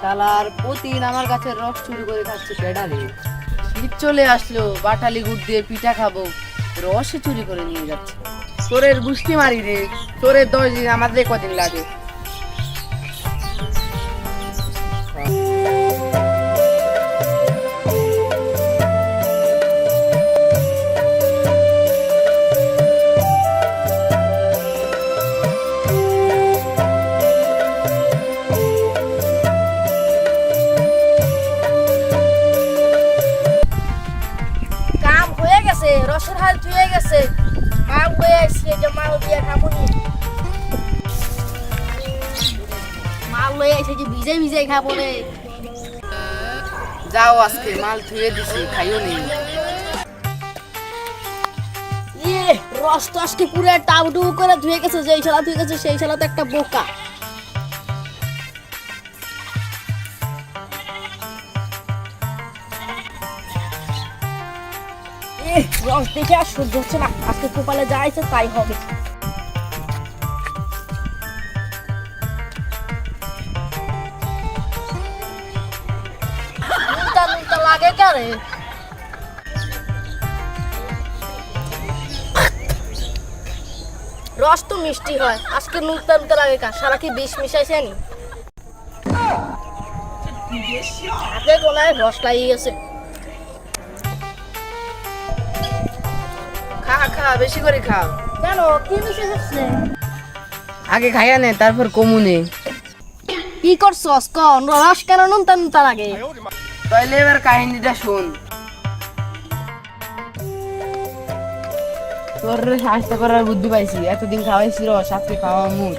শালার প্রতিদিন আমার কাছে রস চুরি করে খাচ্ছে পেডালে শীত চলে আসলো, বাটালি গুড় দিয়ে পিঠা খাব, রসে চুরি করে নিয়ে যাচ্ছে। তোরের গুষ্টি মারি রে, তোরের দশ দিন আমাদের কদিন লাগে। ভিজে ভিজে খাব রে। যাও আজকে মাল ধুয়ে দিছি খাইও নেই ইয়ে রস পুরো টাউটু করে ধুয়ে গেছে যেই শালা ধুয়ে গেছে সেই শালা তো একটা বোকা। এহ, রস দেখে আর সহ্য হচ্ছে না। আজকে কপালে যা আছে তাই হবে। লাগে কারে রস তো মিষ্টি হয়। আজকে নুনটা লাগে কার? সারা কি বিষ মিশাইছে নি? কোনায় রস লাগিয়ে গেছে। খা খা বেশি করে খাও। কেন? কি মিশাইছে? আগে খাইয়া নে তারপর কমুনে কি করছস কন? রস কেন নুনটা নুনটা লাগে? তাইলে এবার কাহিনীটা শোন। তোর স্বাস্থ্য করার বুদ্ধি পাইছি এতদিন খাওয়াইছি রস খাওয়া মুখ।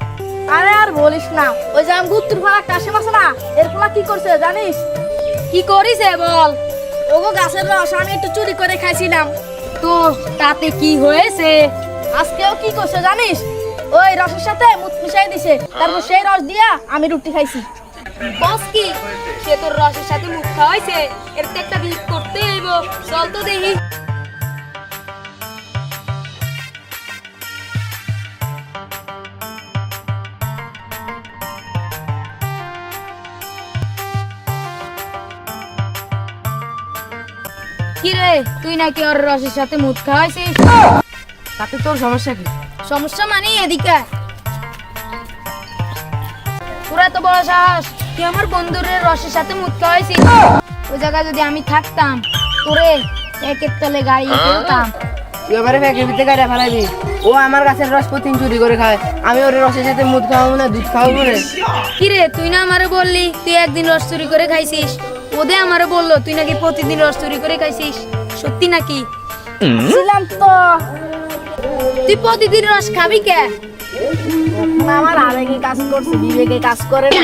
আরে আর বলিস না ওই যে আমি গুত্তুর ফালা কাশিম আছে না এরপর কি করছে জানিস? কি করিস বল? ওগো গাছের রস আমি একটু চুরি করে খাইছিলাম। তো তাতে কি হয়েছে? আজকেও কি করছে জানিস? ওই রসের সাথে মুখ মিশাই দিছে তারপর সেই রস দিয়া আমি রুটি খাইছি। বস কি? সে তোর রসের সাথে মুখ খাওয়াইছে এর তো একটা বিট করতে হইব। চল তো দেখি। কিরে তুই নাকি ওর রসের সাথে মুখ খাওয়াইছিস? তাতে তোর সমস্যা কি? সমস্যা মানে এদিকে। তোরা তো বড় সাহস তুই আমার বন্ধুর রসের সাথে মুখ খাওয়াইছিস। ওই জায়গায় যদি আমি থাকতাম তোরে একের তলে গাড়ি ফেলতাম। তুই এবারে ফ্যাকের ভিতরে গাড়ি ফেলাবি। ও আমার গাছের রস প্রতিদিন চুরি করে খায়। আমি ওর রসের সাথে মুদ খাওয়াবো না দুধ খাওয়াবো রে কিরে তুই না আমারে বললি তুই একদিন রস চুরি করে খাইছিস? ওদে আমারে বলল তুই নাকি প্রতিদিন রস চুরি করে খাইছিস? সত্যি নাকি? ছিলাম তো। তুই প্রতিদিন রস খাবি কে? আমার আবেগে কাজ করছে বিবেকে কাজ করে না।